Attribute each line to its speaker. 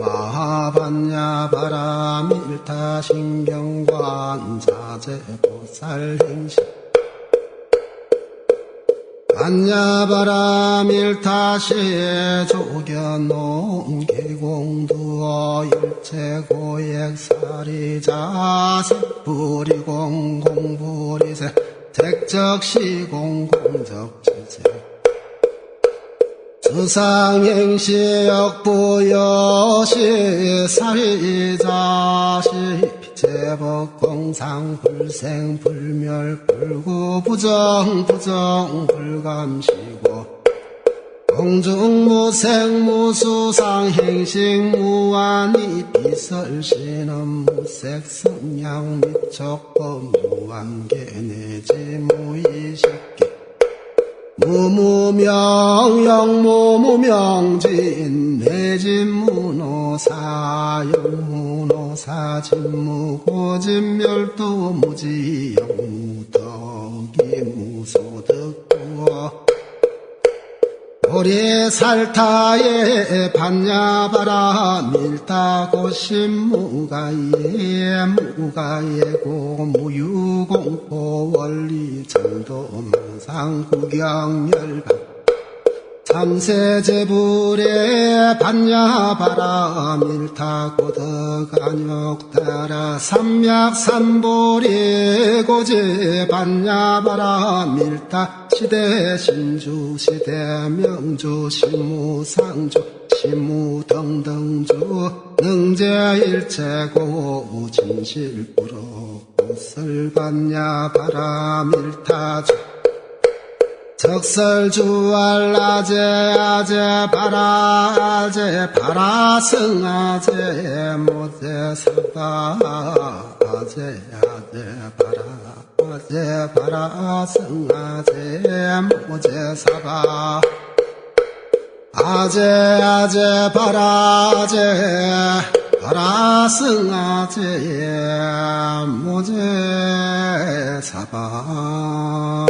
Speaker 1: 반야 바람 일타 신경관 자재 보살 행신 반야 바람 일타시에 조견놓은 계공두어 일체 고액살이 자식불이공 공불이세. 택적시공 공적지세 수상행시 역부여시 사리자시 피체법 공상 불생 불멸 불구 부정 부정 불감시고 공중무생 무수상 행식 무한히 비설신은 무색 성냥 미척법 무한계 내지 무의식계 무무명 영무무명진 내진무노사 영무노사 진무고진멸도 무지 영무덕 오리살타에 반야바라. 밀다고심 무가예 무가예고 무유공포 원리 정도망상 구경열반 참세제불에 반야바라. 밀타고덕안욕 따라 삼약삼보리 고제 반야바라. 밀타 시대 신주 시대 명주 시무상주 시무등등주 능제일체고 진실부로 꽃설반야바라 밀타주 적설주알라제 아제 바라 아제 바라승 아제 모제 사바 아제 아제 바라 아제 바라 승 아제 모제 사바. 아제 아제 바라 아제 바라 승 아제 모제 사바